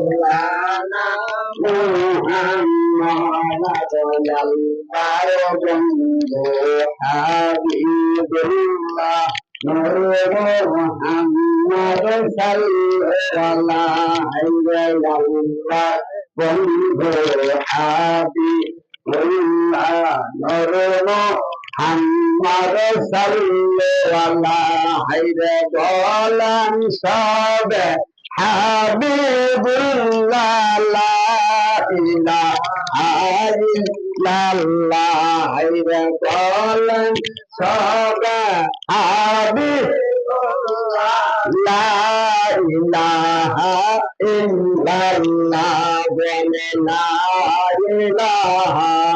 مولانا محمد الله بندو حبيب الله نور محمد صلى الله عليه الله بندو حبيب الله نور محمد صلى الله عليه وسلم হাবিবুল্লাহ লা ইলাহা ইল্লাল্লাহ বলেন সবে হাবিবুল্লাহ লা ইলাহা ইল্লাল্লাহ বলে লা ইলাহা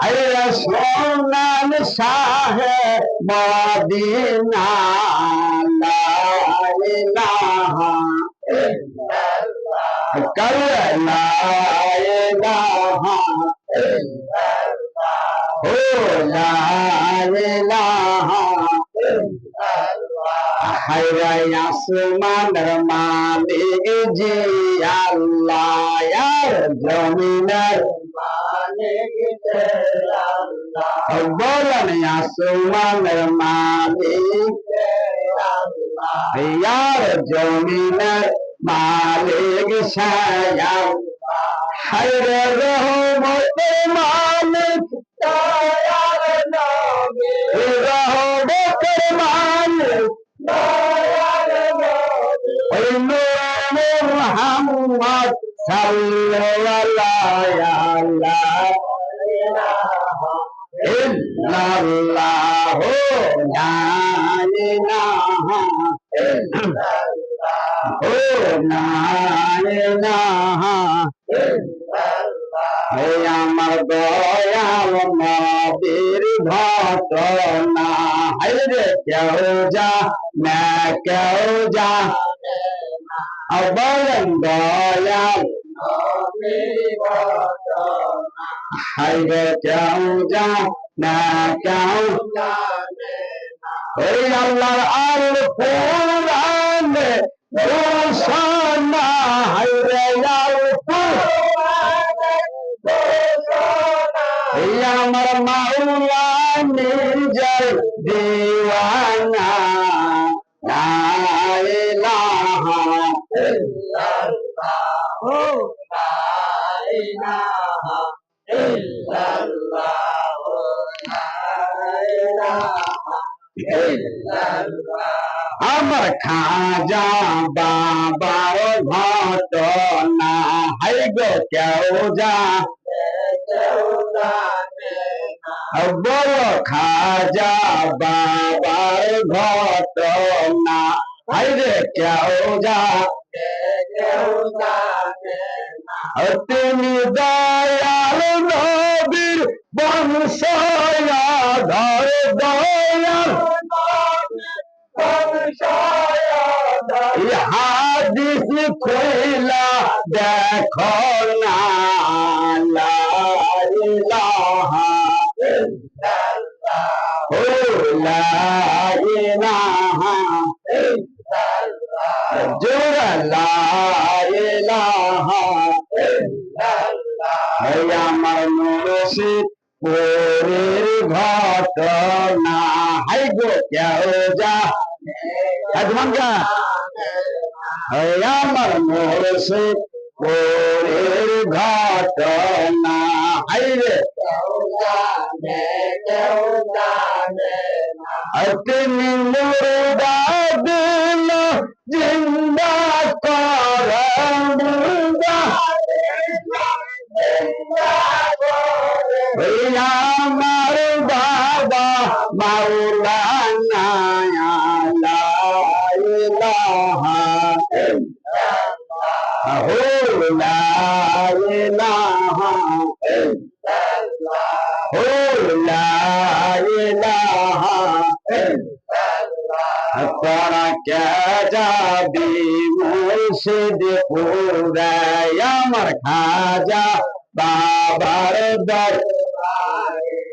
না হাইরে সোনান শাহে মদিনা লা ইলাহা ইল্লাল্লাহ কর লা ইলাহা ইল্লাল্লাহ ও লা ইলাহা হায়রাই আসমানের মালিক জি আল্লাহ আর জমিনের মালিক যে আল্লাহ বলেন আসমানের মালিক যে আল্লাহ আর জমিনের মালিক সায়া হায়রে রহমতের মালিক আমার দয়াল নবীর ঘটনা হাইরে কেউ যা না কেউ যা বলেন দয়াল হাইরে কেউ যা না কেউ ওই আল্লাহর আল কোরআনে ঘোষণা হাইরে আল কোরআনে এই আমার মাওলা নিজের দিওয়ানা লা ইলাহা ইল্লাল্লাহ লা ইলাহা ইল্লাল্লাহ লা ইলাহা ইল্লাল্লাহ আমার খাজা বাবার ঘটনা হাই গো কেউ যা বলো খাজা তুমি দয়াল নবীর বংশয়া ধর দয়াল। হাদিস কইলা দেখো না জোরা লা ইল্লাল্লাহ হে আমার মুর্শিদ পরের ঘটনা হাই গো কেউ যা আজমানকা আমার মুর্শিদ পরের ঘটনা হাইরে তুমি মুর্দা মাওলানা লা ইলাহা ইল্লাল্লাহ লা ইলাহা ইল্লাল্লাহ লা ইলাহা ইল্লাল্লাহ তোরা কে যাবি মুর্শিদ পুরা আমার খাজা বাবার দর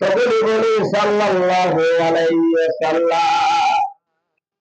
সকলে বলি সাল্লাল্লাহু আলাইহি ওয়াসাল্লাম